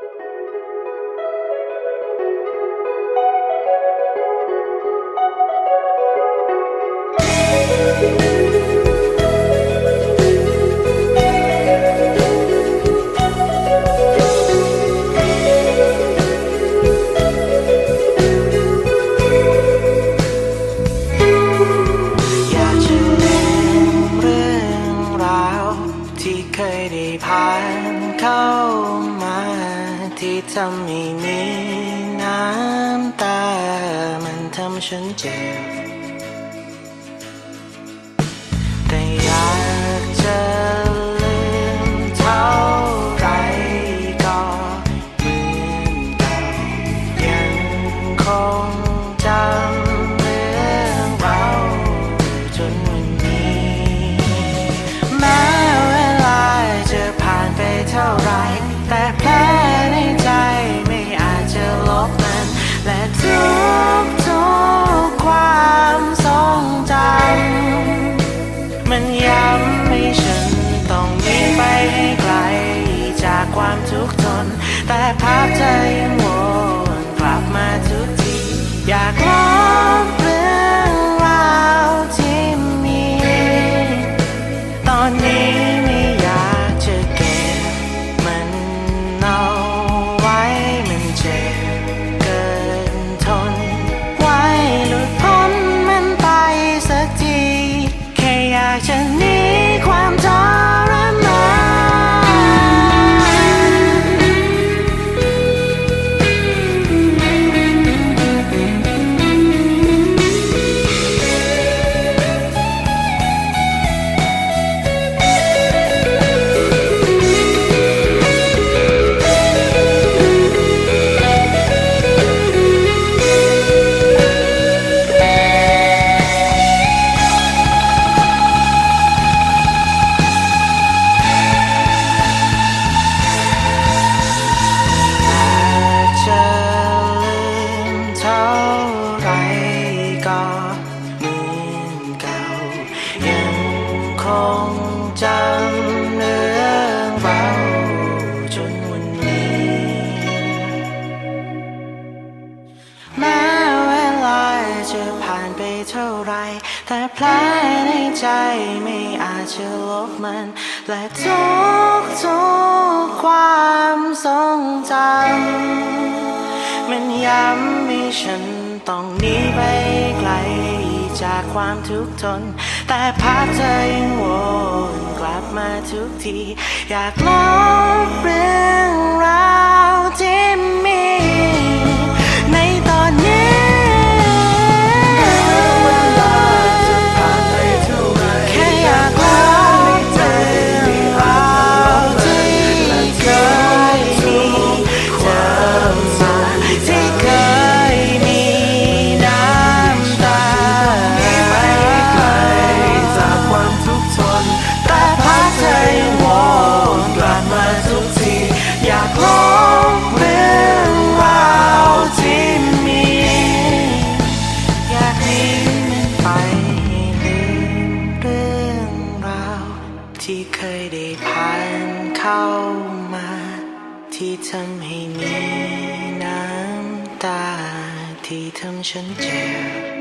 อย ที่ทำให้มีน้ำตา มันทำฉันเจ็บ ทุกข์ทนแต่ภาพเธอยัง งจำเรื่อเราจนวันนี้ แม้เวลาจะผ่านไปเท่าไร แต่แผลในใจไม่อาจจะลบมัน และทุกทุกความทรงจำมันย้ำให้ฉันต้องหนีไป จากความทุกข์ทน แต่ภาพเธอยังวนกลับมาทุกที อยากลบ ทีอยากลบเรื่องราวที่มี อยากหนีมันไปให้ลืมเรื่องราว ที่เคยได้ผ่านเข้ามา ที่ทำให้มีน้ำตา ที่ทำฉันเจ็บ